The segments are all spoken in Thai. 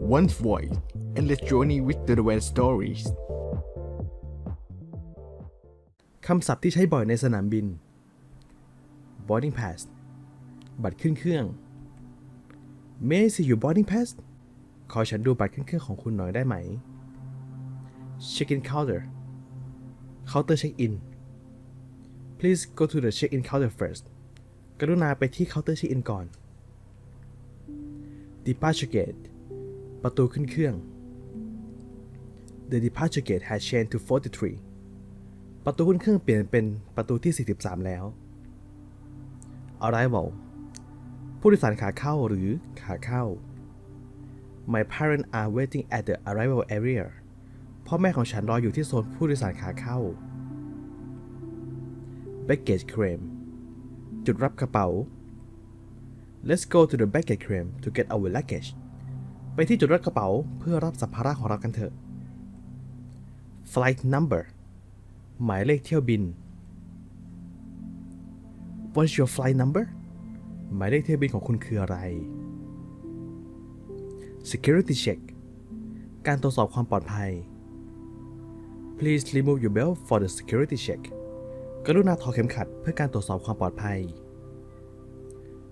One voice and let's journey with the Red Stories คำศัพท์ที่ใช้บ่อยในสนามบิน boarding pass บัตรขึ้นเครื่อง May I see your boarding pass ขอฉันดูบัตรขึ้นเครื่องของคุณหน่อยได้ไหม check in counter เคาน์เตอร์เช็คอิน please go to the check in counter first กรุณาไปที่เคาน์เตอร์เช็คอินก่อน departure gate ประตูขึ้นเครื่อง the departure gate has changed to 43 ประตูขึ้นเครื่องเปลี่ยนเป็นประตูที่ 43 แล้ว Arrival ผู้โดยสารขาเข้าหรือขาเข้า My parents are waiting at the arrival area พ่อแม่ของฉันรออยู่ที่โซนผู้โดยสารขาเข้า Baggage claim จุดรับกระเป๋า Let's go to the baggage claim to get our luggage ไปที่จุดรับกระเป๋าเพื่อรับสัมภาระของเรากันเถอะ Flight number หมายเลขเที่ยวบิน What's your flight number หมายเลขเที่ยวบินของคุณคืออะไร Security check การตรวจสอบความปลอดภัย Please remove your belt for the security check กรุณาถอดเข็มขัดเพื่อการตรวจสอบความปลอดภัย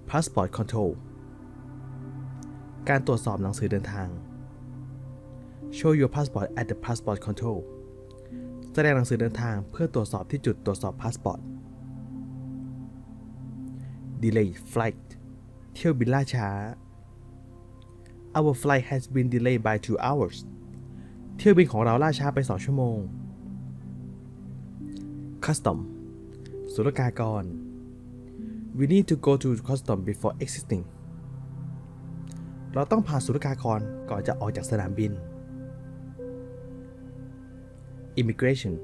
Passport control การตรวจสอบหนังสือเดินทาง Show your passport at the passport control แสดงหนังสือเดินทางเพื่อตรวจสอบที่จุดตรวจสอบพาสปอร์ต Delay flight เที่ยวบินล่าช้า Our flight has been delayed by two hours เที่ยวบินของเราล่าช้าไป 2 ชั่วโมง Custom ศุลกากร We need to go to custom before exiting เราต้องผ่านศุลกากรก่อนจะออกจากสนามบิน Immigration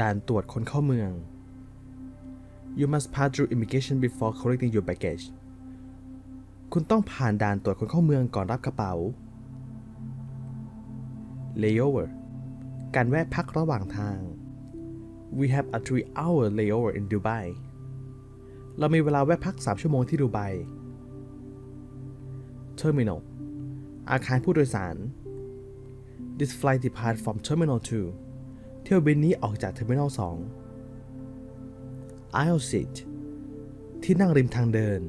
ด่านตรวจคนเข้าเมือง You must pass through immigration before collecting your baggage คุณต้องผ่านด่านตรวจคนเข้าเมืองก่อนรับกระเป๋า Layover การแวะพักระหว่างทาง We have a three hour layover in Dubai เรามีเวลาแวะพัก 3 ชั่วโมงที่ดูไบ Terminal อาคารผู้โดยสาร This flight depart from Terminal 2 เที่ยวบินนี้ออกจาก Terminal 2 Aisle seat ที่นั่งริมทางเดิน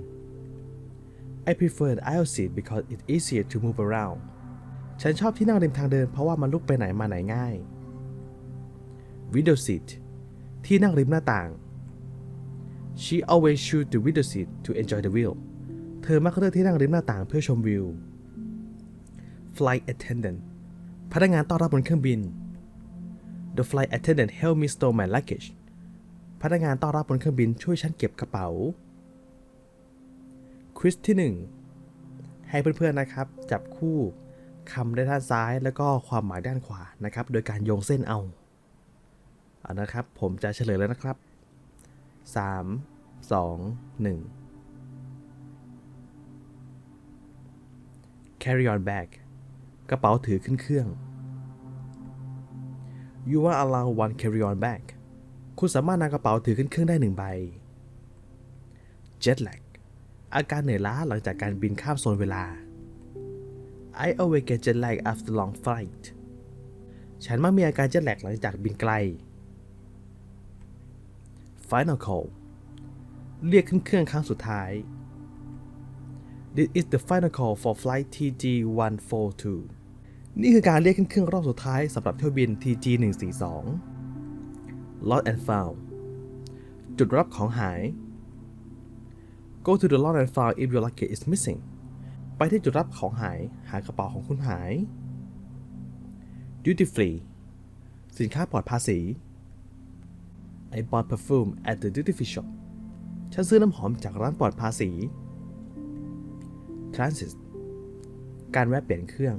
I prefer the aisle seat because it's easier to move around ฉันชอบที่นั่งริมทางเดินเพราะว่ามันลุกไปไหนมาไหนง่าย Window seat ที่นั่งริมหน้าต่าง She always choose the window seat to enjoy the view เธอมักเลือกที่นั่งริมหน้าต่างเพื่อชมวิว Flight attendant พนักงานต้อนรับบนเครื่องบิน The flight attendant helped me store my luggage พนักงานต้อนรับบนเครื่องบินช่วยฉันเก็บกระเป๋า ควิสที่ 1 ให้เพื่อนๆนะครับ จับคู่คำด้านซ้ายแล้วก็ความหมายด้านขวานะครับ โดยการโยงเส้นเอาเอานะครับ ผมจะเฉลยแล้วนะครับ 3 2 1 carry on bag กระเป๋าถือขึ้นเครื่อง you are allowed one carry on bag คุณสามารถนำกระเป๋าถือขึ้นเครื่องได้หนึ่งใบ jet lag อาการเหนื่อยล้าหลังจากการบินข้ามโซนเวลา I always get jet lag after long flight ฉันมักมีอาการเจ็ตแลกหลังจากบินไกล Final call เรียกขึ้นเครื่องครั้งสุดท้าย This is the final call for flight TG 142 นี่คือการเรียกขึ้นเครื่องรอบสุดท้ายสำหรับเที่ยวบิน TG 142 Lost and found จุดรับของหาย Go to the lost and found if your luggage is missing ไปที่จุดรับของหายหากระเป๋าของคุณหาย Duty free สินค้าปลอดภาษี I bought perfume at the duty free shop ฉันซื้อน้ำหอมจากร้านปลอดภาษี Transit การแวะเปลี่ยนเครื่อง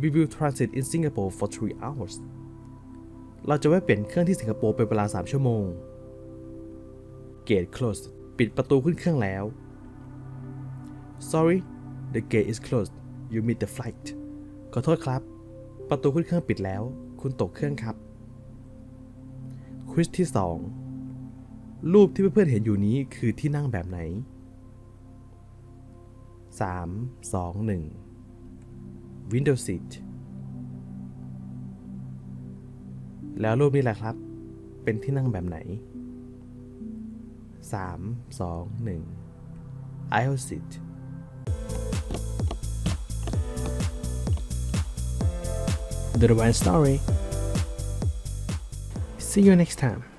We will transit in Singapore for three hours เราจะแวะเปลี่ยนเครื่องที่สิงคโปร์เป็นเวลา 3 ชั่วโมง Gate closed ปิดประตูขึ้นเครื่องแล้ว Sorry the gate is closed you missed the flight ขอโทษครับ ประตูขึ้นเครื่องปิดแล้ว คุณตกเครื่องครับควิสที่ 2 รูปที่เพื่อนๆเห็นอยู่นี้คือที่นั่งแบบไหน 3 2 1 window seat แล้วรูปนี้แหละครับ เป็นที่นั่งแบบไหน 3 2 1 aisle seat The One Story See you next time